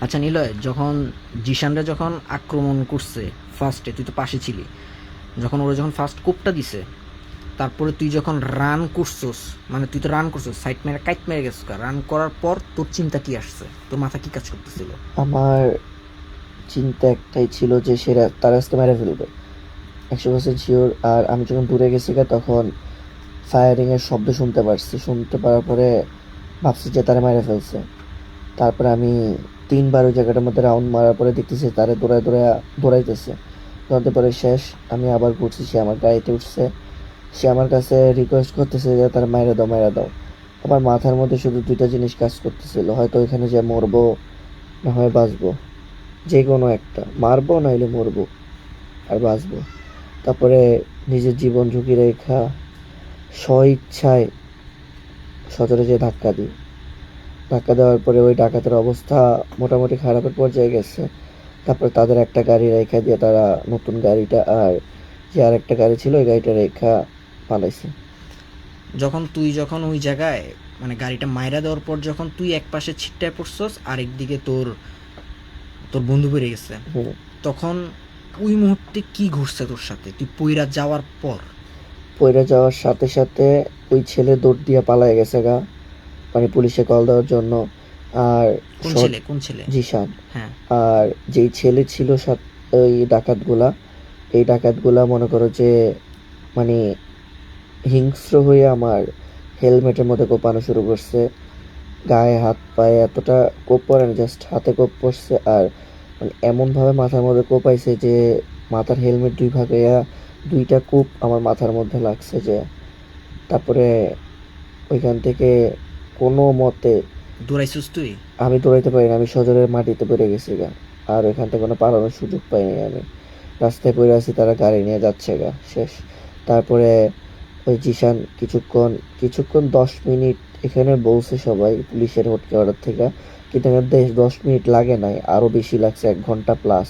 আচ্ছা নিলয়, যখন জিশানরা যখন আক্রমণ করছে ফার্স্টে তুই তো পাশে ছিলি, যখন ওরা যখন ফার্স্ট কোপটা দিছে, তারপরে তুই যখন রান করছস মানে তুই তো রান করছস সাইড মেরে কাইট মেরে গেছিস রান করার পর তোর চিন্তা কি আসছে? তোর মাথা কি কাজ করতেছিল? আমার চিন্তা একটাই ছিল যে সে রা- তার আজকে মেরে ফেলবে। একশো পার্সেন্ট শিওর আর আমি যখন দূরে গেছি তখন ফায়ারিং এর শব্দ শুনতে পারছি। শুনতে পারার পরে ভাবছি যে তারা মেরে ফেলছে। তারপরে আমি তিনবার ওই জায়গাটার মধ্যে রাউন্ড মারার পরে দেখতেছি তারে দৌড়ায় দৌড়ায়, দৌড়াইতেছে। দৌড়াতে পরে শেষ, আমি আবার ঘুরছি, সে আমার গাড়িতে উঠছে। সে আমার কাছে রিকোয়েস্ট করতেছে যে তার মায়েরা দাও মায়েরা দাও। আমার মাথার মধ্যে শুধু দুইটা জিনিস কাজ করতেছিল, হয়তো ওইখানে যে মরবো, না হয় বাঁচবো। যে কোনো একটা, মারবো নাইলে মরবো আর বাঁচবো। তারপরে নিজের জীবন ঝুঁকি রেখা স্ব ইচ্ছায় সজরে যে ধাক্কা দিই। ধাক্কা দেওয়ার পরে ওই ডাকাতের অবস্থা মোটামুটি খারাপের পর্যায়ে গেছে। তারপরে তাদের একটা গাড়ি রেখা দিয়ে তারা নতুন গাড়িটা আর যে আর একটা গাড়ি ছিল ওই গাড়িটা রেখা পালাইছে। যখন তুই যখন ওই জায়গায় মানে গাড়িটা মাইরা দেওয়ার পর যখন তুই এক পাশে ছিটটায় পড়ছস আর একদিকে তোর তোর বন্ধু বেড়ে গেছে। তখন ওই মুহূর্তে কি ঘটছে তোর সাথে? তুই পইরা যাওয়ার পর? পইরা যাওয়ার সাথে সাথে ওই ছেলে দৌড় দিয়ে পালায় গেছে গা। মানে পুলিশে কল দেওয়ার জন্য আর কোন ছেলে? কোন ছেলে? জিশান। হ্যাঁ। আর যেই ছেলে ছিল সাত ওই ডাকাতগুলা এই ডাকাতগুলা মনে করো যে মানে হিংস্র হয়ে আমার হেলমেটের মধ্যে কোপানো শুরু করছে। গায়ে হাত পায়ে এতটা কোপ পড়ে না জাস্ট হাতে কোপ পড়ছে। আর মানে এমনভাবে মাথার মধ্যে কোপাইছে যে মাথার হেলমেট দুই ভাগ দুইটা কোপ আমার মাথার মধ্যে লাগছে যে তারপরে ওইখান থেকে কোনো মতে দৌড়াইছিস তুই? আমি দৌড়াইতে পারি না আমি সজরের মাটিতে পড়ে গেছি গা। আর ওইখান থেকে কোনো পালানোর সুযোগ পাইনি আমি। রাস্তায় পড়ে আছি তারা গাড়ি নিয়ে যাচ্ছে গা শেষ। তারপরে ওই জিশান কিছুক্ষণ কিছুক্ষণ দশ মিনিট এখানে বলছে সবাই পুলিশের হটকে অর্ডার থেকে কিন্তু এখানে দেশ দশ মিনিট লাগে নাই আরও বেশি লাগছে এক ঘণ্টা প্লাস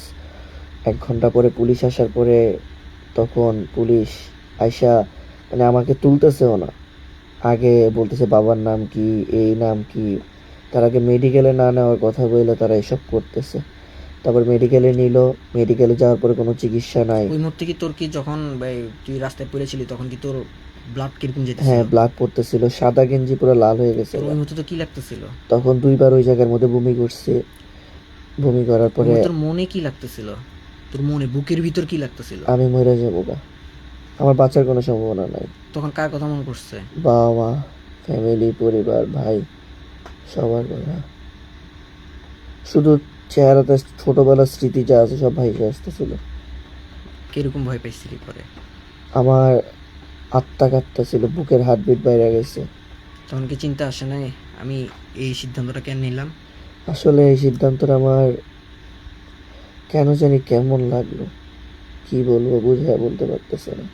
এক ঘণ্টা পরে পুলিশ আসার পরে তখন পুলিশ আইসা মানে আমাকে তুলতেছেও না। আগে বলতেছে বাবার নাম কি এই নাম কি তার আগে মেডিকেলে না নেওয়ার কথা বললে তারা এসব করতেছে। তারপর মেডিকেলে নিল মেডিকেলে যাওয়ার পরে কোনো চিকিৎসা নাই। ওই মুহূর্তে কি তোর কি যখন তুই রাস্তায় পড়েছিলি তখন কি তোর ব্লাড কীরকম যেতেছিল? হ্যাঁ ব্লাড পড়তেছিল সাদা গেঞ্জি পুরো লাল হয়ে গেছে। ওই মুহূর্তে তো কি লাগতেছিল? তখন দুইবার ওই জায়গার মধ্যে বমি করছে। বমি করার পরে তোর মনে কি লাগতেছিল? তোর মনে বুকের ভিতর কি লাগতেছিল? আমি মরে যাব গা। আমার বাঁচার কোনো সম্ভাবনা নাই। তখন কার কথা মনে পড়ছে? বাবা মা ফ্যামিলি পরিবার ভাই সবার কথা। শুধু চেহারাতে ছোটবেলার স্মৃতি যা আছে সব ভাইসে আসতেছিল। কীরকম ভয় পাইছিলি পরে? আমার আত্মা কাটটা ছিল বুকের হার্টবিট বাইরে গেছে। তখন কি চিন্তা আসে নাই আমি এই সিদ্ধান্তটা কেন নিলাম? আসলে এই সিদ্ধান্তটা আমার কেন জানি কেমন লাগল কি বলব বুঝে বলতে পারতেছে না।